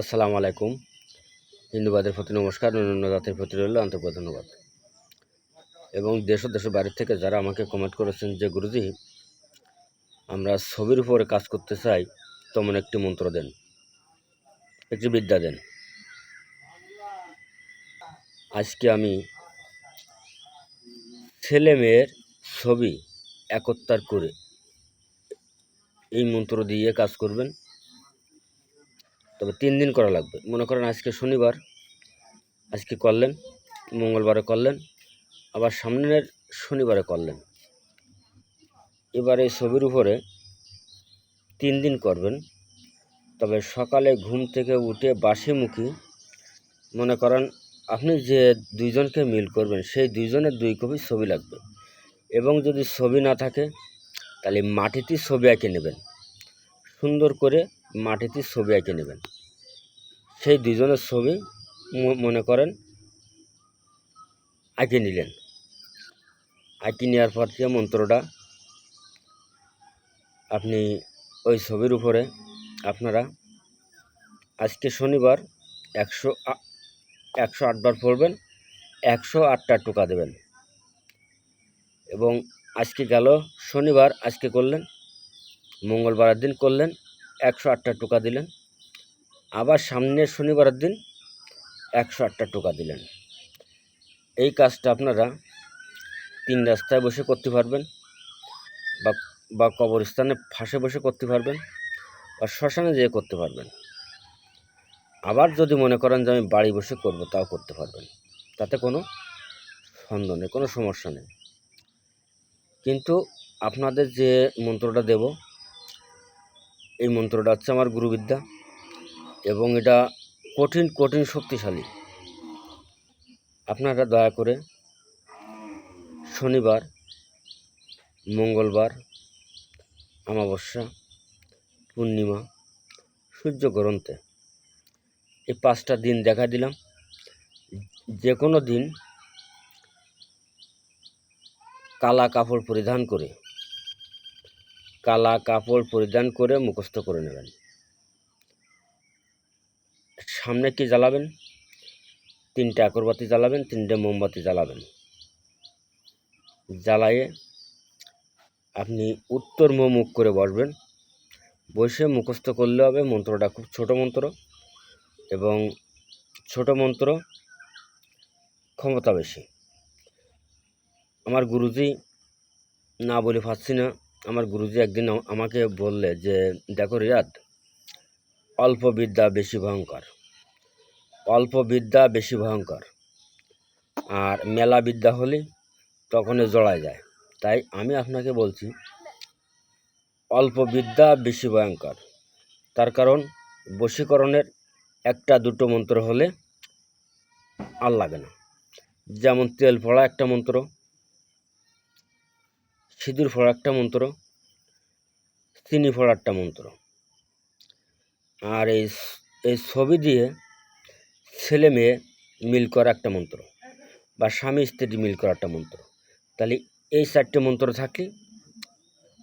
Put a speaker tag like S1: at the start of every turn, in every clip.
S1: আসসালামু আলাইকুম। হিন্দুবাদের প্রতি নমস্কার, অন্যান্য জাতির প্রতি রইল আন্তর্গত ধন্যবাদ। এবং দেশ ও দেশের থেকে যারা আমাকে কমেন্ট করেছেন যে, গুরুজি, আমরা ছবির উপরে কাজ করতে চাই, তেমন একটি মন্ত্র দেন, একটি বিদ্যা দেন। আজকে আমি ছেলে মেয়ের ছবি একত্রার করে এই মন্ত্র দিয়ে কাজ করবেন। তবে তিন দিন করা লাগবে। মনে করেন আজকে শনিবার, আজকে করলেন, মঙ্গলবারে করলেন, আবার সামনের শনিবারে করলেন। এবার ছবির উপরে তিন দিন করবেন। তবে সকালে ঘুম থেকে উঠে বাসি মুখী মনে করেন আপনি যে দুইজনকে মিল করবেন, সেই দুইজনের দুই কপি ছবি লাগবে। এবং যদি ছবি না থাকে, তাহলে মাটিতে ছবি এঁকে নেবেন। সুন্দর করে মাটিতে ছবি এঁকে নেবেন। সেই দুজনের ছবি মনে করেন আঁকে নিলেন। আঁকে নেওয়ার পর যে মন্ত্রটা আপনি ওই ছবির উপরে আপনারা আজকে শনিবার একশো একশো আটবার পড়বেন, একশো আটটা টোকা দেবেন। এবং আজকে গেল শনিবার, আজকে করলেন, মঙ্গলবারের দিন করলেন, একশো আটটা টোকা দিলেন। আবার সামনের শনিবারের দিন একশো আটটা টোকা দিলেন। এই কাজটা আপনারা তিন রাস্তায় বসে করতে পারবেন বা বা কবরস্থানে ফাঁসে বসে করতে পারবেন বা শ্মশানে যেয়ে করতে পারবেন। আবার যদি মনে করেন যে আমি বাড়ি বসে করব, তাও করতে পারবেন। তাতে কোনো সন্দেহ নেই, কোনো সমস্যা নেই। কিন্তু আপনাদের যে মন্ত্রটা দেব, এই মন্ত্রটা হচ্ছে আমার গুরুবিদ্যা। এবং এটা কঠিন কঠিন শক্তিশালী। আপনারা দয়া করে শনিবার, মঙ্গলবার, অমাবস্যা, পূর্ণিমা সূর্যগ্রহণতে এই পাঁচটা দিন দেখা দিলাম। যে কোনো দিন কালা কাপড় পরিধান করে, কালা কাপড় পরিধান করে মুখস্থ করে নেবেন। সামনে কি জ্বালাবেন? তিনটে আকরবাতি জ্বালাবেন, তিনটে মোমবাতি জ্বালাবেন। জ্বালায়ে আপনি উত্তর মুখ করে বসবেন। বসে মুখস্থ করলে হবে মন্ত্রটা, খুব ছোট মন্ত্র এবং ছোট মন্ত্র ক্ষমতা বেশি। আমার গুরুজি না বলে পাচ্ছি না। আমার গুরুজি একদিন আমাকে বললে যে, দেখো রিয়াদ অল্প বিদ্যা বেশি ভয়ঙ্কর। অল্প বিদ্যা বেশি ভয়ঙ্কর। আর মেলা বিদ্যা হলে তখনই জড়ায় যায়। তাই আমি আপনাকে বলছি অল্প বিদ্যা বেশি ভয়ঙ্কর। তার কারণ, বশীকরণের একটা দুটো মন্ত্র হলে আর লাগে না। যেমন তেল ফোড়া একটা মন্ত্র, সিঁদুর ফোড়া একটা মন্ত্র, চিনি ফোড়া একটা মন্ত্র। আর এই এই ছবি দিয়ে ছেলে মেয়ে মিল করা একটা মন্ত্র বা স্বামী স্ত্রী মিল করা একটা মন্ত্র। তাহলে এই চারটে মন্ত্র থাকলে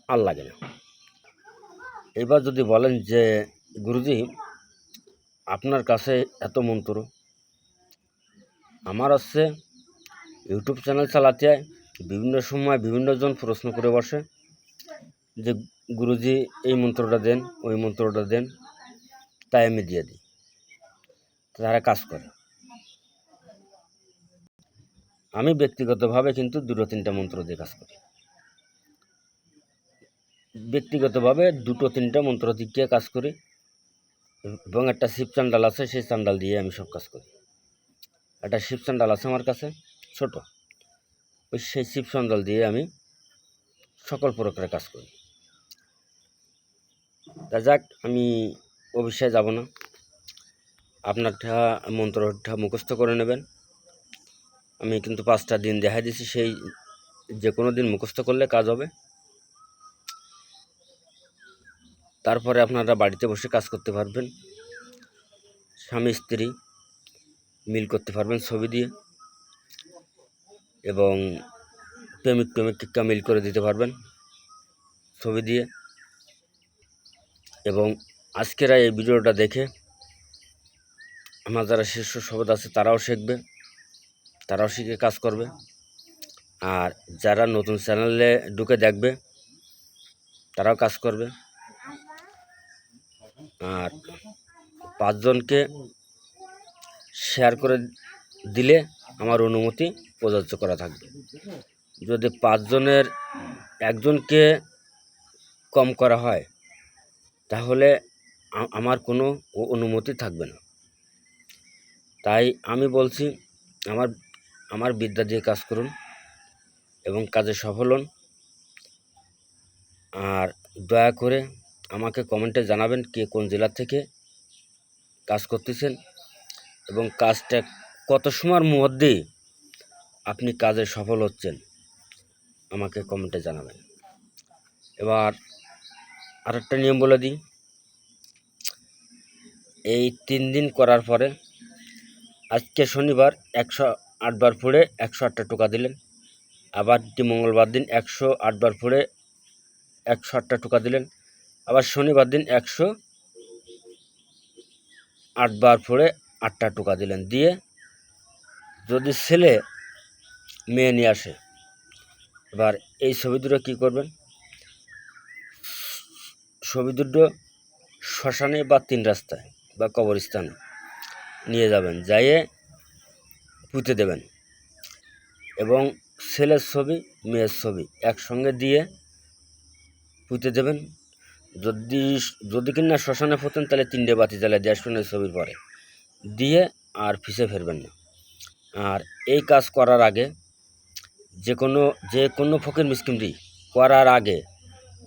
S1: আর লাগে না। এবার যদি বলেন যে, গুরুজি, আপনার কাছে এত মন্ত্র। আমার হচ্ছে ইউটিউব চ্যানেল চালাতে বিভিন্ন সময় বিভিন্নজন প্রশ্ন করে বসে যে, গুরুজি, এই মন্ত্রটা দেন, ওই মন্ত্রটা দেন। তাই আমি দিয়ে দিই। তারা কাজ করে। আমি ব্যক্তিগতভাবে কিন্তু দুটো তিনটা মন্ত্র দিয়ে কাজ করি। ব্যক্তিগতভাবে দুটো তিনটা মন্ত্র দিয়ে কাজ করি এবং একটা শিব চান্ডাল আছে, সেই চান্ডাল দিয়ে আমি সব কাজ করি। একটা শিব চান্ডাল আছে আমার কাছে, ছোট। ওই সেই শিব চান্ডাল দিয়ে আমি সকল প্রকারের কাজ করি। তা যাক, আমি বিষয়ে যাব না। আপনারটা মন্ত্রটা মুখস্থ করে নেবেন। আমি কিন্তু পাঁচটা দিন দেখা দিছি, সেই যে কোনো দিন মুখস্থ করলে কাজ হবে। তারপরে আপনারা বাড়িতে বসে কাজ করতে পারবেন। স্বামী, স্ত্রী মিল করতে পারবেন ছবি দিয়ে। এবং প্রেমিক প্রেমিকা মিল করে দিতে পারবেন ছবি দিয়ে। এবং আজকেরা এই ভিডিওটা দেখে আমার যারা শীর্ষ সভদ আছে, তারাও শিখবে, তারাও শিখে কাজ করবে। আর যারা নতুন চ্যানেলে ঢুকে দেখবে, তারাও কাজ করবে। আর পাঁচজনকে শেয়ার করে দিলে আমার অনুমতি প্রযোজ্য করা থাকবে। যদি পাঁচজনের একজনকে কম করা হয়, তাহলে আমার কোনো অনুমতি থাকবে না। তাই আমি বলছি, আমার আমার বিদ্যা দিয়ে কাজ করুন এবং কাজে সফল হন। আর দয়া করে আমাকে কমেন্টে জানাবেন কে কোন জেলা থেকে কাজ করতেছেন এবং কাজটা কত সময়ের মধ্যে আপনি কাজে সফল হচ্ছেন আমাকে কমেন্টে জানাবেন। এবার আরেকটা নিয়ম বলে দিই এই তিন দিন করার পরে আজকে শনিবার একশো আটবার পড়ে একশো আটটা টোকা দিলেন। আবার মঙ্গলবার দিন একশো আটবার পড়ে একশো আটটা টোকা দিলেন। আবার শনিবার দিন একশো আটবার পড়ে আটটা টোকা দিলেন। দিয়ে যদি ছেলে মেয়ে নিয়ে আসে, এবার এই ছবি দুটো কী করবেন? ছবি দুটো শ্মশানে বা তিন রাস্তায় বা কবরস্থান নিয়ে যাবেন, যাইয়ে পুঁতে দেবেন। এবং ছেলের ছবি, মেয়ের ছবি একসঙ্গে দিয়ে পুঁতে দেবেন। যদি যদি কিনা শ্মশানে পোতেন, তাহলে তিনটে বাতি জ্বালিয়ে আসবেন ওই ছবির পরে। দিয়ে আর ফিসে ফেরবেন না। আর এই কাজ করার আগে যে কোনো যে কোনো ফকির মিসকিমরি করার আগে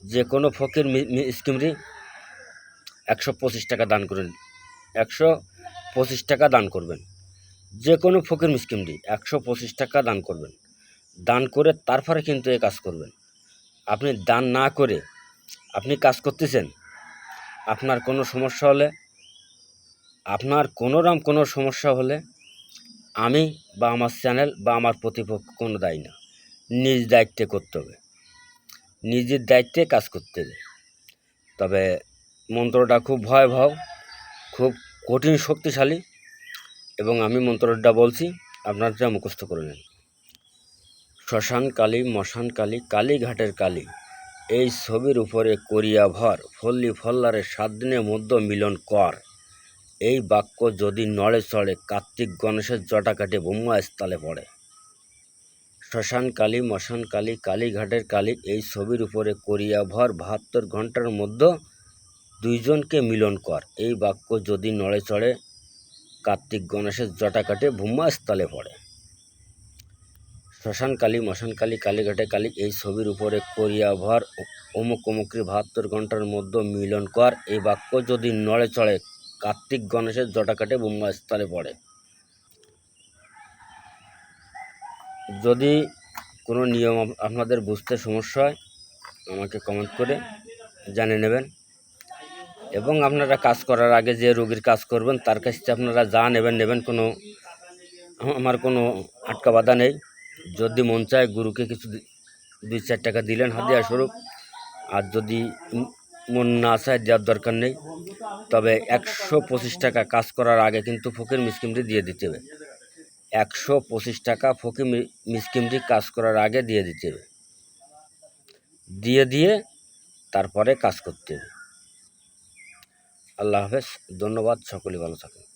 S1: যে কোনো ফকির মিসকিমরি একশো পঁচিশ টাকা দান করুন একশো পঁচিশ টাকা দান করবেন। যে কোনো ফকির মিসকিমরি একশো পঁচিশ টাকা দান করবেন। দান করে তারপরে কিন্তু এই কাজ করবেন। আপনি দান না করে আপনি কাজ করতেছেন, আপনার কোনো সমস্যা হলে, আপনার কোনো রকম কোনো সমস্যা হলে আমি বা আমার চ্যানেল বা আমার প্রতিপক্ষ কোনো দায়ী না। নিজ দায়িত্বে করতে হবে। নিজের দায়িত্বে কাজ করতে হবে। তবে মন্ত্রটা খুব ভয়াবহ। খুব কঠিন, শক্তিশালী এবং আমি মন্ত্রটা বলছি, আপনারা মুখস্থ করে নেন। শ্মশান কালী, মশান কালী, কালীঘাটের কালী, এই ছবির উপরে করিয়া ভর, ফল্লি ফল্লারে সাত দিনের মধ্যে মিলন কর। এই বাক্য যদি নড়ে চড়ে কার্তিক গণেশের জটা কাটে বোম্মা স্থলে পড়ে। শ্মশান কালী, মশান কালী, কালীঘাটের কালী, এই ছবির উপরে করিয়া ভর বাহাত্তর ঘণ্টার মধ্যে দুইজনকে মিলন কর। এই বাক্য যদি নড়ে চড়ে কার্তিক গণেশের জটা কাটে ভূমা স্থলে পড়ে। শ্মশান কালী, মশান কালী, কালীঘাটে কালী, এই ছবির উপরে করিয়া ভর, অমুক অমুকরি বাহাত্তর ঘণ্টার মধ্যে মিলন কর। এই বাক্য যদি নড়ে চড়ে কার্তিক গণেশের জটা কাটে বোম্বা স্থলে পড়ে। যদি কোনো নিয়ম আপ- আপনাদের বুঝতে সমস্যা হয়, আমাকে কমেন্ট করে জানিয়ে নেবেন। এবং আপনারা কাজ করার আগে যে রোগীর কাজ করবেন, তার কাছ থেকে আপনারা যা নেবেন নেবেন কোনো, আমার কোনো আটকা বাধা নেই। যদি মন চায় গুরুকে কিছু দুই চার টাকা দিলেন হাতিয়া স্বরূপ। আর যদি মন না চায় দেওয়ার দরকার নেই। তবে একশো পঁচিশ টাকা কাজ করার আগে কিন্তু ফকির মিসকিমটি দিয়ে দিতে হবে। একশো পঁচিশ টাকা ফকির মিসকিমটি কাজ করার আগে দিয়ে দিতে হবে। দিয়ে দিয়ে তারপরে কাজ করতে হবে। আল্লাহ হাফেজ ধন্যবাদ সকলে ভালো থাকুন।